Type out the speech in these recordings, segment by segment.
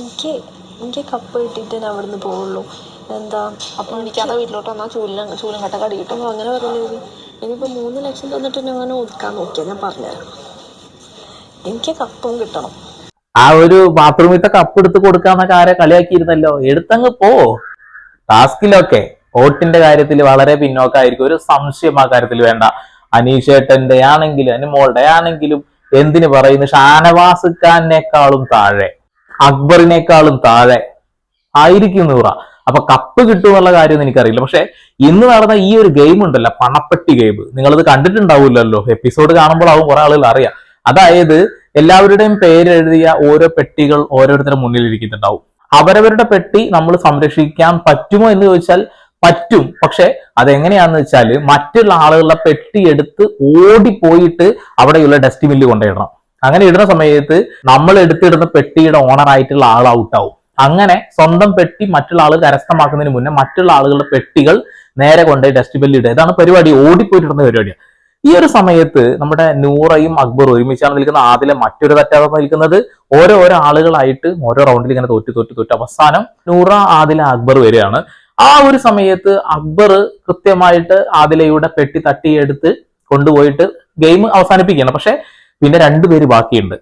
എനിക്ക് എനിക്ക് കപ്പ് കിട്ടിയിട്ട് ഞാൻ നിന്ന് പോവുള്ളൂ. എന്താ അപ്പം എനിക്ക് അതാ വീട്ടിലോട്ട് വന്നാൽ ചൂലിനും ചൂലും കട്ട കടി കിട്ടും അപ്പോൾ അങ്ങനെ പറഞ്ഞത് ഇനിയിപ്പോൾ മൂന്ന് ലക്ഷം തന്നിട്ട് ഞാൻ അങ്ങനെ ഒതുക്കാൻ നോക്കിയാൽ ഞാൻ പറഞ്ഞുതരാം. എനിക്ക് കപ്പും കിട്ടണം. ആ ഒരു ബാത്റൂമിൽ കപ്പ് എടുത്ത് കൊടുക്കാന്നൊക്കെ ആരെ കളിയാക്കിയിരുന്നല്ലോ. എടുത്തങ്ങ് പോ. ടാസ്കിലൊക്കെ വോട്ടിന്റെ കാര്യത്തിൽ വളരെ പിന്നോക്കായിരിക്കും. ഒരു സംശയം ആ കാര്യത്തിൽ വേണ്ട. അനീഷേട്ടന്റെ ആണെങ്കിലും അനുമോളുടെ ആണെങ്കിലും എന്തിനു പറയുന്നു? ഷാനവാസ് ഖാനേക്കാളും താഴെ. അക്ബറിനേക്കാളും താഴെ ആയിരിക്കും നൂറ. അപ്പൊ കപ്പ് കിട്ടുമെന്നുള്ള കാര്യം എനിക്കറിയില്ല. പക്ഷെ ഇന്ന് നടന്ന ഈ ഒരു ഗെയിം ഉണ്ടല്ലോ പണപ്പെട്ടി ഗെയിം നിങ്ങളത് കണ്ടിട്ടുണ്ടാവില്ലല്ലോ. എപ്പിസോഡ് കാണുമ്പോഴാവും കുറെ ആളുകൾ അറിയാം. അതായത് എല്ലാവരുടെയും പേരെഴുതിയ ഓരോ പെട്ടികൾ ഓരോരുത്തരുടെ മുന്നിൽ ഇരിക്കുന്നുണ്ടാവും. അവരവരുടെ പെട്ടി നമ്മൾ സംരക്ഷിക്കാൻ പറ്റുമോ എന്ന് ചോദിച്ചാൽ പറ്റും. പക്ഷെ അതെങ്ങനെയാന്ന് വെച്ചാൽ മറ്റുള്ള ആളുകളുടെ പെട്ടി എടുത്ത് ഓടിപ്പോയിട്ട് അവിടെയുള്ള ഡസ്റ്റ്ബിന്നിൽ കൊണ്ടിടണം അങ്ങനെ ഇടുന്ന സമയത്ത് നമ്മൾ എടുത്തിടുന്ന പെട്ടിയുടെ ഓണർ ആയിട്ടുള്ള ആൾ ഔട്ട് ഔട്ടാവും അങ്ങനെ സ്വന്തം പെട്ടി മറ്റുള്ള ആൾ കരസ്ഥമാക്കുന്നതിന് മുന്നേ മറ്റുള്ള ആളുകളുടെ പെട്ടികൾ നേരെ കൊണ്ടുപോയി ഡസ്റ്റ്ബിന്നിൽ ഇടുക. ഇതാണ് പരിപാടി. ഓടിപ്പോയിട്ടിടുന്ന പരിപാടിയാണ്. ഈ ഒരു സമയത്ത് നമ്മുടെ നൂറയും അക്ബറും ഒരുമിച്ചാണ് നിൽക്കുന്ന ആദ്യം മറ്റൊരു തെറ്റാതെ നിൽക്കുന്നത്. ഓരോ ഓരോ ആളുകളായിട്ട് ഓരോ റൗണ്ടിൽ ഇങ്ങനെ തോറ്റു തോറ്റു തോറ്റു. അവസാനം നൂറ ആദില അക്ബർ വരികയാണ്. ആ ഒരു സമയത്ത് അക്ബർ കൃത്യമായിട്ട് ആദിലയുടെ പെട്ടി തട്ടിയെടുത്ത് കൊണ്ടുപോയിട്ട് ഗെയിം അവസാനിപ്പിക്കുകയാണ്. പക്ഷെ പിന്നെ രണ്ടുപേര് ബാക്കിയുണ്ട്.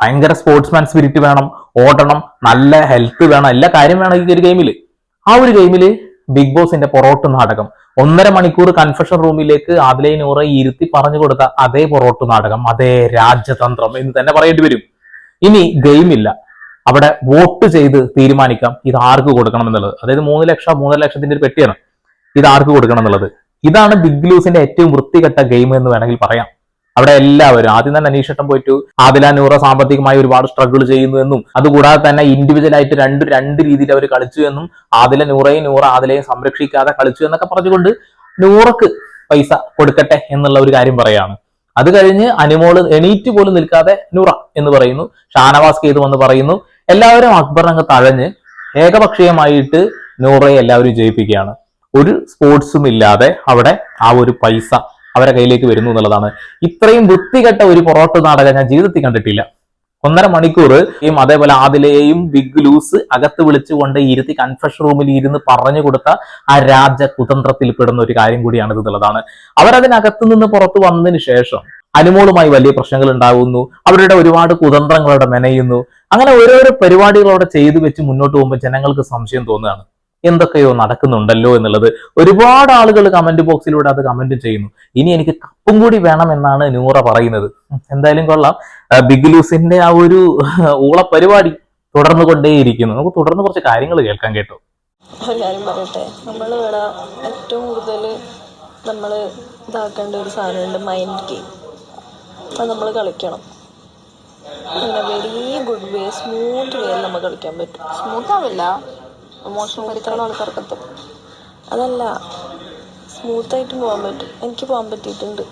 ഭയങ്കര സ്പോർട്സ്മാൻ സ്പിരിറ്റ് വേണം ഓടണം നല്ല ഹെൽത്ത് വേണം എല്ലാ കാര്യം വേണം ഈ ഒരു ഗെയിമിൽ ആ ഒരു ഗെയിമിൽ ബിഗ് ബോസിന്റെ പൊറോട്ട് നാടകം. ഒന്നര മണിക്കൂർ കൺഫെഷൻ റൂമിലേക്ക് ആദിലൈ നൂറ ഇരുത്തി പറഞ്ഞു കൊടുത്ത അതേ പൊറോട്ട് നാടകം അതേ രാജ്യതന്ത്രം എന്ന് തന്നെ പറയേണ്ടി വരും. ഇനി ഗെയിമില്ല അവിടെ വോട്ട് ചെയ്ത് തീരുമാനിക്കാം. ഇത് ആർക്ക് കൊടുക്കണം എന്നുള്ളത്. അതായത് മൂന്ന് ലക്ഷം മൂന്നര ലക്ഷത്തിന്റെ ഒരു പെട്ടിയാണ്. ഇത് ആർക്ക് കൊടുക്കണം എന്നുള്ളത്. ഇതാണ് ബിഗ് ലൂസിന്റെ ഏറ്റവും വൃത്തികെട്ട ഗെയിം എന്ന് വേണമെങ്കിൽ പറയാം. അവിടെ എല്ലാവരും ആദ്യം തന്നെ അനീഷട്ടം പോയിട്ടു ആദില നൂറ സാമ്പത്തികമായി ഒരുപാട് സ്ട്രഗിൾ ചെയ്യുന്നു എന്നും അതുകൂടാതെ തന്നെ ഇൻഡിവിജ്വൽ ആയിട്ട് രണ്ട് രണ്ട് രീതിയിൽ അവർ കളിച്ചു എന്നും ആദില നൂറയും നൂറ ആദിലയും സംരക്ഷിക്കാതെ കളിച്ചു എന്നൊക്കെ പറഞ്ഞുകൊണ്ട് നൂറക്ക് പൈസ കൊടുക്കട്ടെ എന്നുള്ള ഒരു കാര്യം പറയാണ്. അത് കഴിഞ്ഞ് അനുമോൾ എണീറ്റ് പോലും നിൽക്കാതെ നൂറ എന്ന് പറയുന്നു. ഷാനവാസ് കേതു എന്ന് പറയുന്നു എല്ലാവരും അക്ബറിനങ്ങ് തഴഞ്ഞ് ഏകപക്ഷീയമായിട്ട് നൂറയെ എല്ലാവരും ജയിപ്പിക്കുകയാണ്. ഒരു സ്പോർട്സും ഇല്ലാതെ അവിടെ ആ ഒരു പൈസ അവരെ കയ്യിലേക്ക് വരുന്നു എന്നുള്ളതാണ്. ഇത്രയും വൃത്തികെട്ട ഒരു പൊറോട്ട നാടകം ഞാൻ ജീവിതത്തിൽ കണ്ടിട്ടില്ല. ഒന്നര മണിക്കൂർ ഈ അതേപോലെ ആദിലയെയും ബിഗ് ലൂസ് അകത്ത് വിളിച്ചുകൊണ്ട് ഇരുത്തി കൺഫെഷൻ റൂമിൽ ഇരുന്ന് പറഞ്ഞു കൊടുത്ത ആ രാജ കുതന്ത്രത്തിൽ പെടുന്ന ഒരു കാര്യം കൂടിയാണ് എന്നുള്ളതാണ്. അവരതിനകത്ത് നിന്ന് പുറത്തു വന്നതിന് ശേഷം അനുമോളുമായി വലിയ പ്രശ്നങ്ങൾ ഉണ്ടാകുന്നു അവരുടെ ഒരുപാട് കുതന്ത്രങ്ങളവിടെ മെനയുന്നു. അങ്ങനെ ഓരോരോ പരിപാടികളോടെ ചെയ്തു വെച്ച് മുന്നോട്ട് പോകുമ്പോൾ ജനങ്ങൾക്ക് സംശയം തോന്നുകയാണ്. എന്തൊക്കെയോ നടക്കുന്നുണ്ടല്ലോ എന്നുള്ളത് ഒരുപാട് ആളുകൾ കമന്റ് ബോക്സിലൂടെ അത് കമന്റ് ചെയ്യുന്നു. ഇനി എനിക്ക് കപ്പും കൂടി വേണം എന്നാണ് നൂറ പറയുന്നത്. എന്തായാലും കൊള്ളാം. ബിഗ് ലൂസിന്റെ ആ ഒരു ഊള പരിപാടി തുടർന്നു കൊണ്ടേയിരിക്കുന്നു നമുക്ക് തുടർന്ന് കുറച്ച് കാര്യങ്ങൾ കേൾക്കാൻ കേട്ടോ. പറയട്ടെ. നമ്മൾ ഏറ്റവും കൂടുതൽ നമ്മൾ ഇതാക്കേണ്ട ഒരു സാധനമുണ്ട് മൈൻഡ് ഗെയിം അത് നമ്മൾ കളിക്കണം. പിന്നെ very good way smooth way നമ്മൾ കളിക്കാൻ പറ്റും. സ്മൂത്ത് ആവില്ല. ഇമോഷൻ പരിക്കുള്ള ആൾക്കാർക്ക് എത്തും അതല്ല സ്മൂത്തായിട്ടും പോകാൻ പറ്റും. എനിക്ക് പോകാൻ പറ്റിയിട്ടുണ്ട്.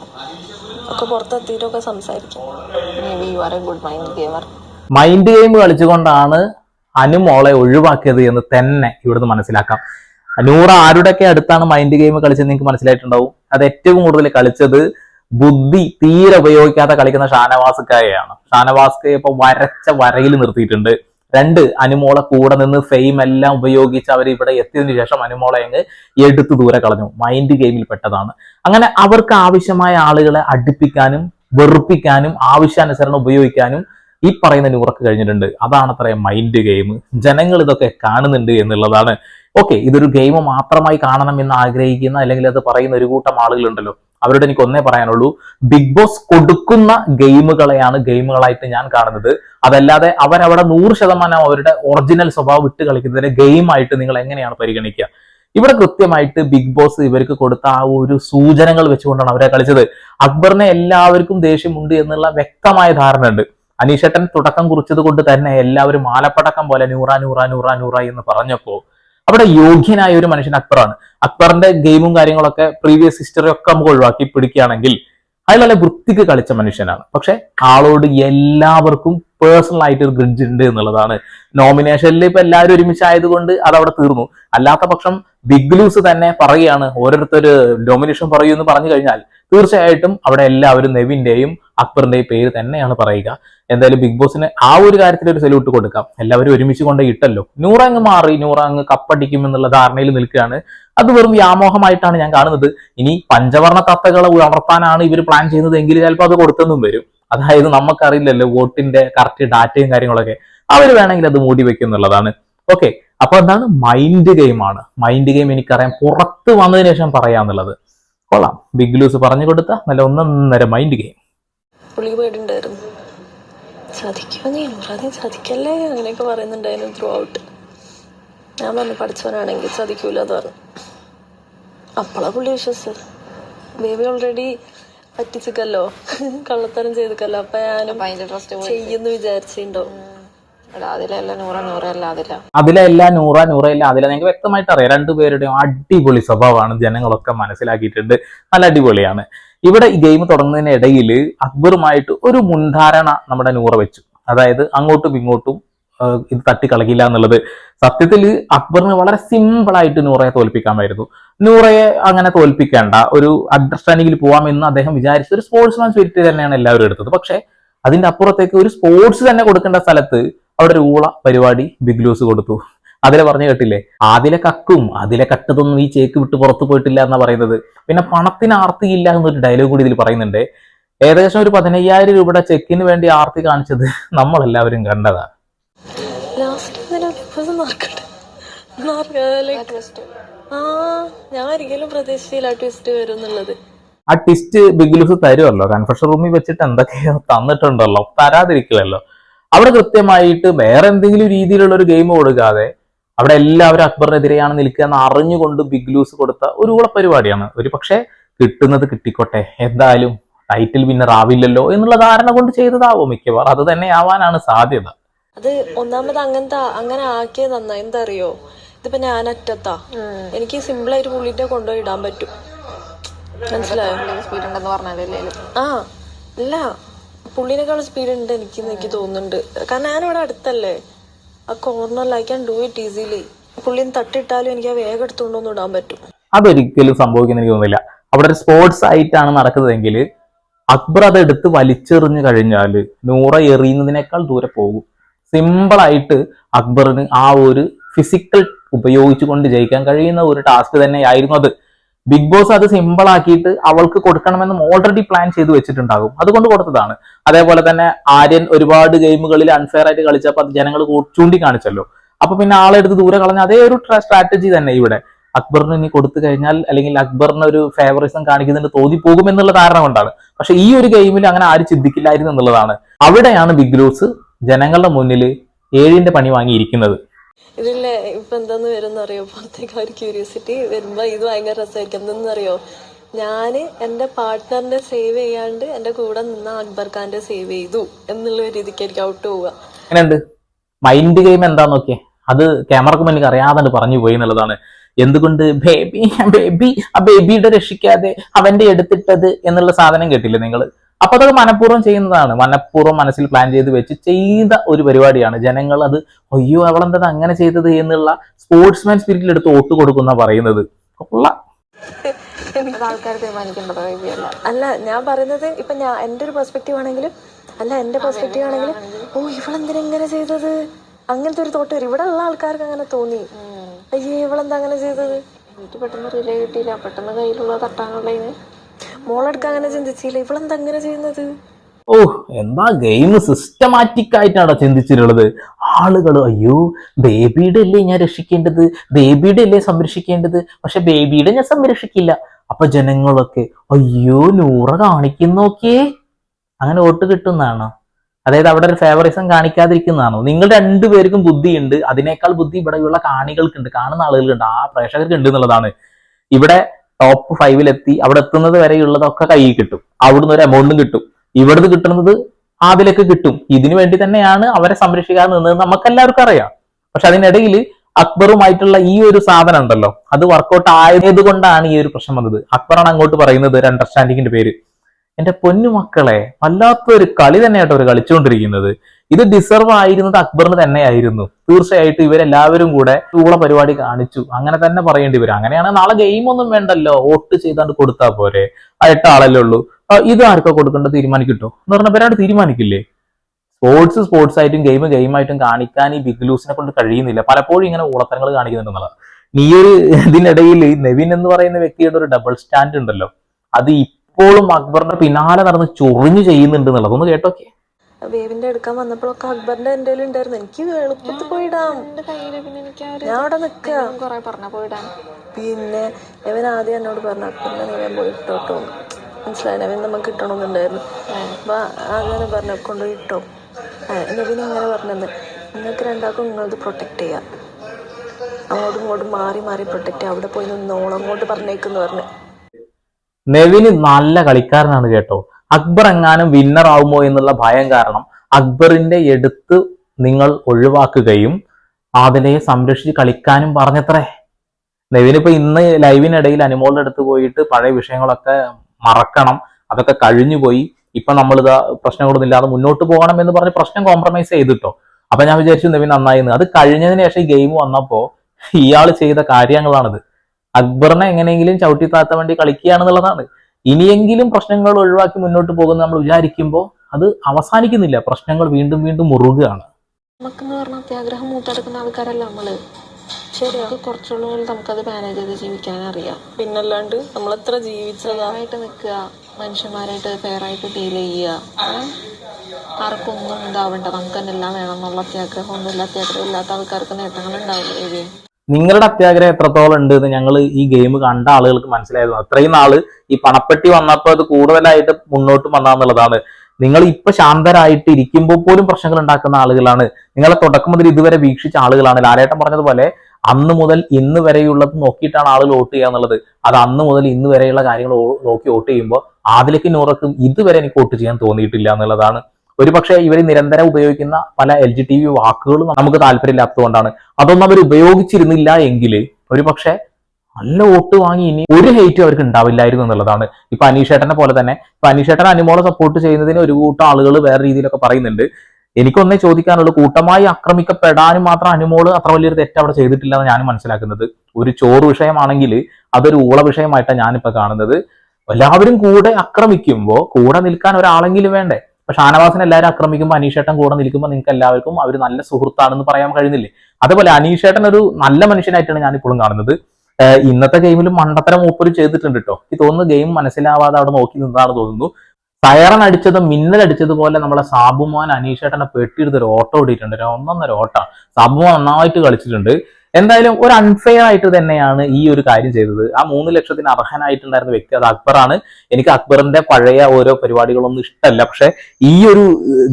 ഒക്കെ പുറത്തെത്തിയിട്ടൊക്കെ സംസാരിക്കും. Maybe you are a good mind gamer mind game കളിച്ചുകൊണ്ടാണ് Anu മോളെ ഒഴിവാക്കിയത് എന്ന് തന്നെ ഇവിടുന്ന് മനസ്സിലാക്കാം. നൂറ ആരുടെയൊക്കെ അടുത്താണ് മൈൻഡ് ഗെയിം കളിച്ചത് നിങ്ങൾക്ക് മനസ്സിലായിട്ടുണ്ടാവും? അത് ഏറ്റവും കൂടുതൽ കളിച്ചത് ബുദ്ധി തീരെ ഉപയോഗിക്കാതെ കളിക്കുന്ന ഷാനവാസ്ക്കായാണ് ഷാനവാസ്കയെ ഇപ്പൊ വരച്ച വരയിൽ നിർത്തിയിട്ടുണ്ട്. രണ്ട് അനുമോളെ കൂടെ നിന്ന് ഫെയിം എല്ലാം ഉപയോഗിച്ച് അവർ ഇവിടെ എത്തിയതിനു ശേഷം അനുമോളെ അങ്ങ് എടുത്തു ദൂരെ കളഞ്ഞു. മൈൻഡ് ഗെയിമിൽ പെട്ടതാണ്. അങ്ങനെ അവർക്ക് ആവശ്യമായ ആളുകളെ അടുപ്പിക്കാനും വെറുപ്പിക്കാനും ആവശ്യാനുസരണം ഉപയോഗിക്കാനും ഈ പറയുന്ന നൂറക്ക് കഴിഞ്ഞിട്ടുണ്ട്. അതാണ് അത്ര മൈൻഡ് ഗെയിം ജനങ്ങൾ ഇതൊക്കെ കാണുന്നുണ്ട് എന്നുള്ളതാണ്. ഓക്കെ ഇതൊരു ഗെയിം മാത്രമായി കാണണം എന്ന് ആഗ്രഹിക്കുന്ന അല്ലെങ്കിൽ അത് പറയുന്ന ഒരു കൂട്ടം ആളുകളുണ്ടല്ലോ. അവരോട് എനിക്ക് ഒന്നേ പറയാനുള്ളൂ. ബിഗ് ബോസ് കൊടുക്കുന്ന ഗെയിമുകളെയാണ് ഗെയിമുകളായിട്ട് ഞാൻ കാണുന്നത്. അതല്ലാതെ അവരവിടെ നൂറ് ശതമാനം അവരുടെ ഒറിജിനൽ സ്വഭാവം വിട്ട് കളിക്കുന്നതിനെ ഗെയിമായിട്ട് നിങ്ങൾ എങ്ങനെയാണ് പരിഗണിക്കുക? ഇവിടെ കൃത്യമായിട്ട് ബിഗ് ബോസ് ഇവർക്ക് കൊടുത്ത ആ ഒരു സൂചനകൾ വെച്ചുകൊണ്ടാണ് അവരെ കളിച്ചത്. അക്ബറിനെ എല്ലാവർക്കും ദേഷ്യമുണ്ട് എന്നുള്ള വ്യക്തമായ ധാരണ ഉണ്ട് അനീഷട്ടൻ തുടക്കം കുറിച്ചത് കൊണ്ട് തന്നെ എല്ലാവരും ആലപ്പടക്കം പോലെ നൂറ നൂറ നൂറ നൂറ എന്ന് പറഞ്ഞപ്പോ അവിടെ യോഗ്യനായ ഒരു മനുഷ്യൻ അക്ബറാണ്. അക്ബറിന്റെ ഗെയിമും കാര്യങ്ങളൊക്കെ പ്രീവിയസ് ഹിസ്റ്ററി ഒക്കെ നമുക്ക് ഒഴിവാക്കി പിടിക്കുകയാണെങ്കിൽ അയാൾ നല്ല വൃത്തിക്ക് കളിച്ച മനുഷ്യനാണ്. പക്ഷെ ആളോട് എല്ലാവർക്കും പേഴ്സണൽ ആയിട്ട് ഒരു ഗ്രിഡ്ജ് ഉണ്ട് എന്നുള്ളതാണ്. നോമിനേഷനിൽ ഇപ്പൊ എല്ലാവരും ഒരുമിച്ചായതുകൊണ്ട് അത് അവിടെ തീർന്നു. അല്ലാത്ത പക്ഷം ബിഗ് ലൂസ് തന്നെ പറയുകയാണ്. ഓരോരുത്തർ നോമിനേഷൻ പറയൂ എന്ന് പറഞ്ഞു കഴിഞ്ഞാൽ തീർച്ചയായിട്ടും അവിടെ എല്ലാവരും നെവിന്റെയും അക്ബറിന്റെയും പേര് തന്നെയാണ് പറയുക. എന്തായാലും ബിഗ് ബോസിന് ആ ഒരു കാര്യത്തിൽ ഒരു സല്യൂട്ട് കൊടുക്കാം. എല്ലാവരും ഒരുമിച്ച് കൊണ്ട് ഇട്ടല്ലോ. നൂറങ്ങ് മാറി നൂറങ്ങ് കപ്പടിക്കും എന്നുള്ള ധാരണയിൽ നിൽക്കുകയാണ്. അത് വെറും വ്യാമോഹമായിട്ടാണ് ഞാൻ കാണുന്നത്. ഇനി പഞ്ചവർണ തത്തകളെ വളർത്താനാണ് ഇവർ പ്ലാൻ ചെയ്യുന്നത് എങ്കിൽ ചിലപ്പോൾ അത് കൊടുത്തെന്നും വരും. അതായത് നമുക്കറിയില്ലല്ലോ വോട്ടിന്റെ കറക്റ്റ് ഡാറ്റയും കാര്യങ്ങളൊക്കെ. അവർ വേണമെങ്കിൽ അത് മൂടി വെക്കും എന്നുള്ളതാണ്. ഓക്കെ അപ്പൊ എന്താണ്? മൈൻഡ് ഗെയിമാണ് മൈൻഡ് ഗെയിം എനിക്കറിയാം. പുറത്ത് വന്നതിന് ശേഷം പറയാന്നുള്ളത്. കൊള്ളാം. ബിഗ് ലൂസ് പറഞ്ഞു കൊടുത്ത നല്ല ഒന്നൊന്നര മൈൻഡ് ഗെയിം പുള്ളിക്ക് പേടിണ്ടായിരുന്നു ചതിക്കോ നീ നൂറാതെ ചതിക്കല്ലേ അങ്ങനെയൊക്കെ പറയുന്നുണ്ടായിരുന്നു ത്രൂ ഔട്ട് ഞാൻ പറഞ്ഞു പഠിച്ചവനാണെങ്കിൽ സാധിക്കൂല എന്ന് പറഞ്ഞു. അപ്പോളാ പുള്ളി വിശ്വസിച്ചത്. ബേബി ഓൾറെഡി പറ്റിച്ചിക്കല്ലോ. കള്ളത്തരം ചെയ്തിക്കല്ലോ. അപ്പൊ ട്രസ്റ്റ് ചെയ്യുന്നു വിചാരിച്ചിട്ടുണ്ടോ അതില അതിലെല്ല നൂറ നൂറയില്ല അതിലെ. നിങ്ങൾക്ക് വ്യക്തമായിട്ട് അറിയാം രണ്ടുപേരുടെയും അടിപൊളി സ്വഭാവമാണ് ജനങ്ങളൊക്കെ മനസ്സിലാക്കിയിട്ടുണ്ട്. നല്ല അടിപൊളിയാണ്. ഇവിടെ ഈ ഗെയിം തുടങ്ങുന്നതിനിടയിൽ അക്ബറുമായിട്ട് ഒരു മുൻധാരണ നമ്മുടെ നൂറ വെച്ചു. അതായത് അങ്ങോട്ടും ഇങ്ങോട്ടും ഇത് തട്ടിക്കളകില്ല എന്നുള്ളത്. സത്യത്തിൽ അക്ബറിന് വളരെ സിമ്പിൾ ആയിട്ട് നൂറയെ തോൽപ്പിക്കാമായിരുന്നു. നൂറയെ അങ്ങനെ തോൽപ്പിക്കേണ്ട ഒരു അണ്ടർസ്റ്റാൻഡിങ്ങിൽ പോവാമെന്ന് അദ്ദേഹം വിചാരിച്ച ഒരു സ്പോർട്സ് മാൻ സ്പിരിറ്റ് തന്നെയാണ് എല്ലാവരും എടുത്തത്. പക്ഷേ അതിന്റെ അപ്പുറത്തേക്ക് ഒരു സ്പോർട്സ് തന്നെ കൊടുക്കേണ്ട സ്ഥലത്ത് അവിടെ ഒരു ഊള പരിപാടി ബിഗ് ലൂസ് കൊടുത്തു. അതിലെ പറഞ്ഞു കേട്ടില്ലേ? അതിലെ കക്കും അതിലെ കട്ടതൊന്നും ഈ ചേക്ക് വിട്ട് പുറത്തു പോയിട്ടില്ല എന്നാ പറയുന്നത്. പിന്നെ പണത്തിന് ആർത്തിയില്ല എന്നൊരു ഡയലോഗ് കൂടി ഇതിൽ പറയുന്നുണ്ട്. ഏകദേശം ഒരു പതിനയ്യായിരം രൂപയുടെ ചെക്കിന് വേണ്ടി ആർത്തി കാണിച്ചത് കണ്ടതാ. നോക്കട്ടെ ലൈക്ക് ആ ഞാൻ ഒരിക്കലും പ്രതീക്ഷിച്ചില്ല ട്വിസ്റ്റ് വരും എന്നുള്ളത് ആ ടിസ്റ്റ് ബിഗ് ലൂസ് തരുമല്ലോ. കൺഫെഷൻ റൂമിൽ വെച്ചിട്ട് എന്തൊക്കെയോ തന്നിട്ടുണ്ടല്ലോ. തരാതിരിക്കില്ലല്ലോ അവിടെ കൃത്യമായിട്ട് വേറെ എന്തെങ്കിലും രീതിയിലുള്ള ഒരു ഗെയിം കൊടുക്കാതെ അവിടെ എല്ലാവരും അക്ബറിനെതിരെയാണ് നിൽക്കുക എന്ന് അറിഞ്ഞുകൊണ്ട് ബിഗ് ലൂസ് കൊടുത്ത ഒരു പരിപാടിയാണ് ഒരു പക്ഷേ കിട്ടുന്നത് കിട്ടിക്കോട്ടെ എന്തായാലും ടൈറ്റിൽ വിന്നർ ആവില്ലല്ലോ എന്നുള്ള ധാരണ കൊണ്ട് ചെയ്തതാവും മിക്കവാറും അത് തന്നെ ആവാനാണ് സാധ്യത അത് ഒന്നാമത് അങ്ങനത്തെ അങ്ങനെ ആക്കിയത് നന്നായി എന്താ അറിയോ ഇതിപ്പോ ഞാൻ അറ്റത്താ എനിക്ക് സിമ്പിൾ ആയിട്ട് പുള്ളിന്റെ കൊണ്ടുപോയി ഇടാൻ പറ്റും മനസ്സിലായോ ആ അല്ല പുള്ളിനേക്കാൾ സ്പീഡ് ഉണ്ട് എനിക്ക് എനിക്ക് തോന്നുന്നുണ്ട്. കാരണം ഞാനിവിടെ അടുത്തല്ലേ. ആ കോർണറിൽ I can do it easily പുള്ളിന് തട്ടിട്ടാലും എനിക്ക് ആ വേഗം എടുത്തുകൊണ്ടൊന്നും ഇടാൻ പറ്റും. അതൊരിക്കലും സംഭവിക്കുന്ന എനിക്ക് തോന്നുന്നില്ല. അവിടെ ഒരു സ്പോർട്സ് ആയിട്ടാണ് നടക്കുന്നതെങ്കിൽ അക്ബർ അത് എടുത്ത് വലിച്ചെറിഞ്ഞു കഴിഞ്ഞാൽ നൂറ എറിയുന്നതിനേക്കാൾ ദൂരെ പോകും. സിമ്പിളായിട്ട് അക്ബറിന് ആ ഒരു ഫിസിക്കൽ ഉപയോഗിച്ചുകൊണ്ട് ജയിക്കാൻ കഴിയുന്ന ഒരു ടാസ്ക് തന്നെയായിരുന്നു അത്. ബിഗ് ബോസ് അത് സിമ്പിൾ ആക്കിയിട്ട് അവൾക്ക് കൊടുക്കണമെന്നും ഓൾറെഡി പ്ലാൻ ചെയ്ത് വെച്ചിട്ടുണ്ടാകും. അതുകൊണ്ട് കൊടുത്തതാണ്. അതേപോലെ തന്നെ ആര്യൻ ഒരുപാട് ഗെയിമുകളിൽ അൺഫെയർ ആയിട്ട് കളിച്ചപ്പോൾ ജനങ്ങൾ ചൂണ്ടിക്കാണിച്ചല്ലോ. അപ്പൊ പിന്നെ ആളെ എടുത്ത് ദൂരെ കളഞ്ഞ അതേ ഒരു സ്ട്രാറ്റജി തന്നെ ഇവിടെ. അക്ബറിന് ഇനി കൊടുത്തു കഴിഞ്ഞാൽ അല്ലെങ്കിൽ അക്ബറിന് ഒരു ഫേവറിസം കാണിക്കുന്നതിന് തോന്നി പോകും എന്നുള്ള ധാരണ കൊണ്ടാണ്. പക്ഷെ ഈ ഒരു ഗെയിമിൽ അങ്ങനെ ആരും ചിന്തിക്കില്ലായിരുന്നു എന്നുള്ളതാണ്. അവിടെയാണ് ബിഗ് ലോസ് ജനങ്ങളുടെ മുന്നിൽ ഏഴിന്റെ പണി വാങ്ങിയിരിക്കുന്നത്. ഇതില്ലേ ഇപ്പൊ എന്താന്ന് വരുന്ന അറിയോ പുറത്തേക്ക് ഒരു ക്യൂരിയോസിറ്റി വരുമ്പോ ഇത് ഭയങ്കര രസമായിരിക്കും. എന്തെന്ന് അറിയോ ഞാൻ എന്റെ പാർട്ട്ണറിനെ സേവ് ചെയ്യാണ്ട് എന്റെ കൂടെ നിന്ന അക്ബർ ഖാന്റെ സേവ് ചെയ്തു എന്നുള്ള രീതിക്ക് രീതിക്കായിരിക്കും ഔട്ട് പോവുക. അങ്ങനെയുണ്ട് മൈൻഡ് ഗെയിം എന്താന്നൊക്കെ നോക്കിയേ. അത് ക്യാമറക്ക് മുന്നിൽ അറിയാതെ പറഞ്ഞു പോയി എന്നുള്ളതാണ്. എന്തുകൊണ്ട് ബേബി ബേബി ആ ബേബിയുടെ രക്ഷിക്കാതെ അവന്റെ എടുത്തിട്ടത് എന്നുള്ള സാധനം കേട്ടില്ലേ നിങ്ങൾ അപ്പൊ അതൊക്കെ മനഃപൂർവം ചെയ്യുന്നതാണ്. മനഃപൂർവം മനസ്സിൽ പ്ലാൻ ചെയ്ത് വെച്ച് ചെയ്ത ഒരു പരിപാടിയാണ്. ജനങ്ങൾ അത് അയ്യോ അവളെന്താ അങ്ങനെ ചെയ്തത്? എന്നുള്ള സ്പോർട്സ്മാൻ സ്പിരിറ്റിൽ എടുത്ത് വോട്ട് കൊടുക്കുന്ന പറയുന്നത്. കൊള്ളാം അത് ആൾക്കാർ തീരുമാനിക്കേണ്ടത് അല്ല അല്ല ഞാൻ പറയുന്നത് ഇപ്പൊ ഞാൻ എന്റെ ഒരു പെർസ്പെക്റ്റീവ് ആണെങ്കിലും അല്ല എന്റെ പെർസ്പെക്റ്റീവ് ആണെങ്കിലും ഓ ഇവളെന്തിനാ ഇങ്ങനെ ചെയ്തത്? അങ്ങനത്തെ ഒരു തോട്ട് വരും ഇവിടെ ഉള്ള ആൾക്കാർക്ക് അങ്ങനെ തോന്നി. അയ്യേ ഇവളെന്താ അങ്ങനെ ചെയ്തത്? എനിക്ക് പെട്ടെന്ന് റിലേ കിട്ടിയില്ല. പെട്ടെന്ന് കയ്യിലുള്ള തട്ടാനുള്ളതിന് മോളെടുക്കാൻ അങ്ങനെ ചിന്തിച്ചില്ല. ഇവളെന്താ അങ്ങനെ ചെയ്യുന്നത്? ഓ എന്താ ഗെയിം സിസ്റ്റമാറ്റിക് ആയിട്ടാണോ ചിന്തിച്ചിട്ടുള്ളത്. ആളുകൾ അയ്യോ ബേബിയുടെ അല്ലേ ഞാൻ രക്ഷിക്കേണ്ടത്? ബേബിയുടെ അല്ലേ സംരക്ഷിക്കേണ്ടത്? പക്ഷെ ബേബിയുടെ ഞാൻ സംരക്ഷിക്കില്ല. അപ്പൊ ജനങ്ങളൊക്കെ അയ്യോ നൂറ കാണിക്കുന്നോക്കേ. അങ്ങനെ വോട്ട് കിട്ടുന്നതാണോ? അതായത് അവിടെ ഒരു ഫേവറിസം കാണിക്കാതിരിക്കുന്നതാണോ? നിങ്ങൾ രണ്ടുപേർക്കും ബുദ്ധിയുണ്ട് അതിനേക്കാൾ ബുദ്ധി ഇവിടെയുള്ള കാണികൾക്കുണ്ട് കാണുന്ന ആളുകൾക്കുണ്ട് ആ പ്രേക്ഷകർക്ക് ഉണ്ട് എന്നുള്ളതാണ്. ഇവിടെ ടോപ്പ് ഫൈവിലെത്തി അവിടെ എത്തുന്നത് വരെയുള്ളതൊക്കെ കയ്യിൽ കിട്ടും. അവിടുന്ന് ഒരു എമൗണ്ടും കിട്ടും. ഇവിടുന്ന് കിട്ടുന്നത് അതിലേക്ക് കിട്ടും. ഇതിനു വേണ്ടി തന്നെയാണ് അവരെ സംരക്ഷിക്കാൻ നിന്നത് നമുക്ക് എല്ലാവർക്കും അറിയാം. പക്ഷെ അതിനിടയിൽ അക്ബറുമായിട്ടുള്ള ഈ ഒരു സാധനം ഉണ്ടല്ലോ. അത് വർക്കൗട്ട് ആയത് കൊണ്ടാണ് ഈ ഒരു പ്രശ്നം വന്നത്. അക്ബറാണ് അങ്ങോട്ട് പറയുന്നത് ഒരു അണ്ടർസ്റ്റാൻഡിങ്ങിന്റെ പേര്. എന്റെ പൊന്നു മക്കളെ വല്ലാത്തൊരു കളി തന്നെയായിട്ട് അവർ കളിച്ചുകൊണ്ടിരിക്കുന്നത്. ഇത് ഡിസർവ് ആയിരുന്നത് അക്ബറിന് തന്നെയായിരുന്നു. തീർച്ചയായിട്ടും ഇവരെല്ലാവരും കൂടെ ഊള പരിപാടി കാണിച്ചു. അങ്ങനെ തന്നെ പറയേണ്ടി വരും. അങ്ങനെയാണ് നാളെ ഗെയിം ഒന്നും വേണ്ടല്ലോ. വോട്ട് ചെയ്താണ്ട് കൊടുത്താൽ പോരെ. ആ എട്ട് ആളല്ലേ ഉള്ളൂ ഇത് ആർക്കോ കൊടുക്കേണ്ടത്? തീരുമാനിക്കട്ടോ. എന്ന് പറഞ്ഞ തീരുമാനിക്കില്ലേ? സ്പോർട്സ് സ്പോർട്സ് ആയിട്ടും ഗെയിം ഗെയിമായിട്ടും കാണിക്കാൻ ഈ ബിഗ് ലൂസിനെ കൊണ്ട് കഴിയുന്നില്ല. പലപ്പോഴും ഇങ്ങനെ ഊളത്തരങ്ങൾ കാണിക്കുന്നുണ്ടെന്നുള്ളത് ഈ ഒരു ഇതിനിടയിൽ നെവിൻ എന്ന് പറയുന്ന വ്യക്തിയുടെ ഒരു ഡബിൾ സ്റ്റാൻഡ് ഉണ്ടല്ലോ. അത് ഇപ്പോഴും അക്ബറിന്റെ പിന്നാലെ നടന്ന് ചൊറിഞ്ഞു ചെയ്യുന്നുണ്ട് എന്നുള്ളത് ഒന്ന് കേട്ടോക്കെ. വേവിന്റെ എടുക്കാൻ വന്നപ്പോഴൊക്കെ അക്ബറിന്റെ എന്റെ ഉണ്ടായിരുന്നു. എനിക്ക് എളുപ്പത്തിൽ പോയിടാം. പിന്നെ എനിക്ക് ആ ഞാൻ അവിടെ നിൽക്കാം കുറെ പറഞ്ഞ പോയിടാൻ. പിന്നെ ഇവൻ ആദ്യം എന്നോട് പറഞ്ഞു അക്ബറിന്റെ നീ ഞാൻ പോയിട്ടോട്ടോ മനസ്സിലായി? അവൻ നമുക്ക് കിട്ടണമെന്നുണ്ടായിരുന്നു. അപ്പൊ അങ്ങനെ പറഞ്ഞു കൊണ്ടുപോയി നവീൻ അങ്ങനെ പറഞ്ഞത്. നിങ്ങൾക്ക് രണ്ടാൾക്കും നിങ്ങളത് പ്രൊട്ടക്റ്റ് ചെയ്യാം. അങ്ങോട്ടും ഇങ്ങോട്ടും മാറി മാറി പ്രൊട്ടക്ട് ചെയ്യാം. അവിടെ പോയി നിന്നോളം അങ്ങോട്ട് പറഞ്ഞേക്കെന്ന് പറഞ്ഞു. നെവിന് നല്ല കളിക്കാരനാണ് കേട്ടോ. അക്ബർ എങ്ങാനും വിന്നർ ആവുമോ എന്നുള്ള ഭയം കാരണം അക്ബറിന്റെ എടുത്ത് നിങ്ങൾ ഒഴിവാക്കുകയും ആദിലയെ സംരക്ഷിച്ച് കളിക്കാനും പറഞ്ഞത്രേ. നെവിൻ ഇപ്പൊ ഇന്ന് ലൈവിനിടയിൽ അനുമോളുടെ അടുത്ത് പോയിട്ട് പഴയ വിഷയങ്ങളൊക്കെ മറക്കണം. അതൊക്കെ കഴിഞ്ഞു പോയി ഇപ്പൊ നമ്മൾ ഇതാ പ്രശ്നങ്ങളൊന്നും ഇല്ലാതെ മുന്നോട്ട് പോകണം എന്ന് പറഞ്ഞ് പ്രശ്നം കോംപ്രമൈസ് ചെയ്തിട്ടോ. അപ്പൊ ഞാൻ വിചാരിച്ചു നവീൻ നന്നായിരുന്നു അത് കഴിഞ്ഞതിന് ശേഷം ഈ ഗെയിം വന്നപ്പോ ഇയാൾ ചെയ്ത കാര്യങ്ങളാണിത്. അക്ബറിനെ എങ്ങനെയെങ്കിലും ചവിട്ടി താത്താൻ വേണ്ടി കളിക്കുകയാണെന്നുള്ളതാണ്. ഇനിയെങ്കിലും പ്രശ്നങ്ങൾ ഒഴിവാക്കി മുന്നോട്ട് പോകുന്ന നമ്മൾ വിചാരിക്കുമ്പോൾ അത് അവസാനിക്കുന്നില്ല. പ്രശ്നങ്ങൾ വീണ്ടും വീണ്ടും മുറുകയാണ് നമുക്കെന്ന് പറഞ്ഞാൽ അത്യാഗ്രഹം മൂത്തെടുക്കുന്ന ആൾക്കാരല്ല നമ്മൾ? ശരിയാ. നമുക്ക് കുറച്ചുള്ള നമുക്കത് മാനേജ് ചെയ്ത് ജീവിക്കാൻ അറിയാം പിന്നല്ലാണ്ട് നമ്മളെത്ര എത്ര ജീവിച്ചതായിട്ട് നിൽക്കുക മനുഷ്യന്മാരായിട്ട് ഫെയറായിട്ട് ഡീൽ ചെയ്യുക. ആർക്കൊന്നും ഉണ്ടാവണ്ട നമുക്ക് തന്നെ എല്ലാം വേണം എന്നുള്ള അത്യാഗ്രഹം ഒന്നും ഇല്ല. അത്യാഗ്രഹം ഇല്ലാത്ത ആൾക്കാർക്ക് നേട്ടങ്ങൾ ഉണ്ടാവില്ല നിങ്ങളുടെ അത്യാഗ്രഹം എത്രത്തോളം ഉണ്ട് എന്ന് ഞങ്ങൾ ഈ ഗെയിം കണ്ട ആളുകൾക്ക് മനസ്സിലായിരുന്നു. അത്രയും നാൾ ഈ പണപ്പെട്ടി വന്നപ്പോൾ അത് കൂടുതലായിട്ട് മുന്നോട്ട് വന്നാന്നുള്ളതാണ് നിങ്ങൾ ഇപ്പൊ ശാന്തരായിട്ട് ഇരിക്കുമ്പോൾ പോലും പ്രശ്നങ്ങൾ ഉണ്ടാക്കുന്ന ആളുകളാണ്. നിങ്ങളെ തുടക്കം മുതൽ ഇതുവരെ വീക്ഷിച്ച ആളുകളാണ്. ലാലേട്ടൻ പറഞ്ഞതുപോലെ അന്ന് മുതൽ ഇന്ന് വരെയുള്ളത് നോക്കിയിട്ടാണ് ആളുകൾ വോട്ട് ചെയ്യുക എന്നുള്ളത്. അത് അന്ന് മുതൽ ഇന്ന് വരെയുള്ള കാര്യങ്ങൾ നോക്കി വോട്ട് ചെയ്യുമ്പോൾ ആദിലേക്ക് നൂറക്കും ഇതുവരെ എനിക്ക് വോട്ട് ചെയ്യാൻ തോന്നിയിട്ടില്ല എന്നുള്ളതാണ്. ഒരുപക്ഷെ ഇവർ നിരന്തരം ഉപയോഗിക്കുന്ന പല എൽ ജി ടി വി വാക്കുകളും നമുക്ക് താല്പര്യമില്ലാത്തതുകൊണ്ടാണ് അതൊന്നും അവർ ഉപയോഗിച്ചിരുന്നില്ല എങ്കിൽ ഒരുപക്ഷെ നല്ല വോട്ട് വാങ്ങി ഇനി ഒരു ഹെയ്റ്റും അവർക്ക് ഉണ്ടാവില്ലായിരുന്നു എന്നുള്ളതാണ്. ഇപ്പൊ അനീഷേട്ടനെ പോലെ തന്നെ. ഇപ്പൊ അനീഷേട്ടൻ അനുമോളെ സപ്പോർട്ട് ചെയ്യുന്നതിന് ഒരു കൂട്ടം ആളുകൾ വേറെ രീതിയിലൊക്കെ പറയുന്നുണ്ട്. എനിക്കൊന്നേ ചോദിക്കാനുള്ളൂ കൂട്ടമായി ആക്രമിക്കപ്പെടാനും മാത്രം അനുമോൾ അത്ര വലിയൊരു തെറ്റ് അവിടെ ചെയ്തിട്ടില്ല എന്ന് ഞാൻ മനസ്സിലാക്കുന്നത്. ഒരു ചോറ് വിഷയമാണെങ്കിൽ അതൊരു ഊള വിഷയമായിട്ടാണ് ഞാനിപ്പോ കാണുന്നത്. എല്ലാവരും കൂടെ ആക്രമിക്കുമ്പോൾ കൂടെ നിൽക്കാൻ ഒരാളെങ്കിലും വേണ്ടേ? ഇപ്പൊ ഷാനവാസിനെ എല്ലാവരും ആക്രമിക്കുമ്പോൾ അനീഷേട്ടൻ കൂടെ നിൽക്കുമ്പോൾ നിങ്ങൾക്ക് എല്ലാവർക്കും അവർ നല്ല സുഹൃത്താണെന്ന് പറയാൻ കഴിയുന്നില്ലേ? അതുപോലെ അനീഷേട്ടൻ ഒരു നല്ല മനുഷ്യനായിട്ടാണ് ഞാൻ ഇപ്പോഴും കാണുന്നത് ഇന്നത്തെ ഗെയിമിലും മണ്ടത്തരം മൂപ്പര് ചെയ്തിട്ടുണ്ട് കേട്ടോ. എനിക്ക് തോന്നുന്നു ഗെയിം മനസ്സിലാവാതെ അവിടെ നോക്കി നിന്നതാണ് തോന്നുന്നു. സയറൻ മിന്നലടിച്ചത് പോലെ അടിച്ചതുപോലെ നമ്മളെ സാബുമോൻ അനീഷേട്ടനെ പെട്ടിയെടുത്ത് ഒരു ഓട്ടോ ഓടിയിട്ടുണ്ട്. ഒരു ഒന്നൊന്നര ഓട്ട. സാബുമോൻ നന്നായിട്ട് കളിച്ചിട്ടുണ്ട്. എന്തായാലും ഒരു അൺഫെയർ ആയിട്ട് തന്നെയാണ് ഈ ഒരു കാര്യം ചെയ്തത്. ആ മൂന്ന് ലക്ഷത്തിന് അർഹനായിട്ടുണ്ടായിരുന്ന വ്യക്തി അത് അക്ബറാണ്. എനിക്ക് അക്ബറിന്റെ പഴയ ഓരോ പരിപാടികളൊന്നും ഇഷ്ടമല്ല. പക്ഷെ ഈ ഒരു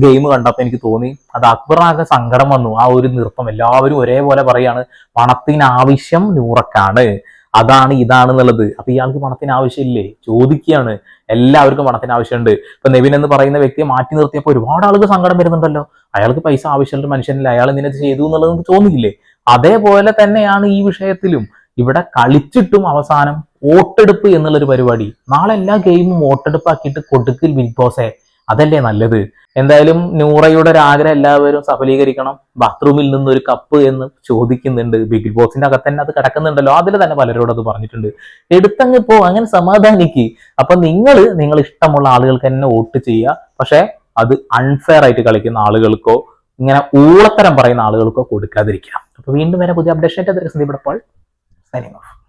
ഗെയിം കണ്ടപ്പോൾ എനിക്ക് തോന്നി അത് അക്ബറിനൊക്കെ സങ്കടം വന്നു. ആ ഒരു നൃത്തം എല്ലാവരും ഒരേപോലെ പറയാണ് പണത്തിനാവശ്യം നൂറക്കാണ് അതാണ് ഇതാണ് എന്നുള്ളത് അപ്പൊ ഇയാൾക്ക് പണത്തിന് ആവശ്യമില്ലേ? ചോദിക്കുകയാണ്. എല്ലാവർക്കും പണത്തിന് ആവശ്യമുണ്ട്. ഇപ്പൊ നെവിൻ എന്ന് പറയുന്ന വ്യക്തിയെ മാറ്റി നിർത്തിയപ്പോൾ ഒരുപാട് ആൾക്ക് സങ്കടം വരുന്നുണ്ടല്ലോ. അയാൾക്ക് പൈസ ആവശ്യമുള്ള മനുഷ്യനല്ല. അയാൾ ഇതിനെ ചെയ്തു എന്നുള്ളത് നമുക്ക് തോന്നിയില്ലേ? അതേപോലെ തന്നെയാണ് ഈ വിഷയത്തിലും. ഇവിടെ കളിച്ചിട്ടും അവസാനം വോട്ടെടുപ്പ് എന്നുള്ളൊരു പരിപാടി. നാളെ എല്ലാ ഗെയിമും വോട്ടെടുപ്പാക്കിയിട്ട് കൊടുക്കിൽ ബിഗ് ബോസേ. അതല്ലേ നല്ലത്? എന്തായാലും നൂറയുടെ ഒരു ആഗ്രഹം എല്ലാവരും സഫലീകരിക്കണം. ബാത്റൂമിൽ നിന്ന് ഒരു കപ്പ് എന്ന് ചോദിക്കുന്നുണ്ട്. ബിഗ് ബോസിന്റെ അകത്ത് തന്നെ അത് കിടക്കുന്നുണ്ടല്ലോ. അതിൽ തന്നെ പലരോട് അത് പറഞ്ഞിട്ടുണ്ട്. എടുത്തങ്ങ് പോ അങ്ങനെ സമാധാനിക്ക്. അപ്പൊ നിങ്ങൾ നിങ്ങൾ ഇഷ്ടമുള്ള ആളുകൾക്ക് തന്നെ വോട്ട് ചെയ്യുക. പക്ഷെ അത് അൺഫെയർ ആയിട്ട് കളിക്കുന്ന ആളുകൾക്കോ ഇങ്ങനെ ഊളത്തരം പറയുന്ന ആളുകൾക്കോ കൊടുക്കാതിരിക്കുക. അപ്പൊ വീണ്ടും വരെ പുതിയ അപ്ഡേഷൻ ആയിട്ട്. Sandeep signing off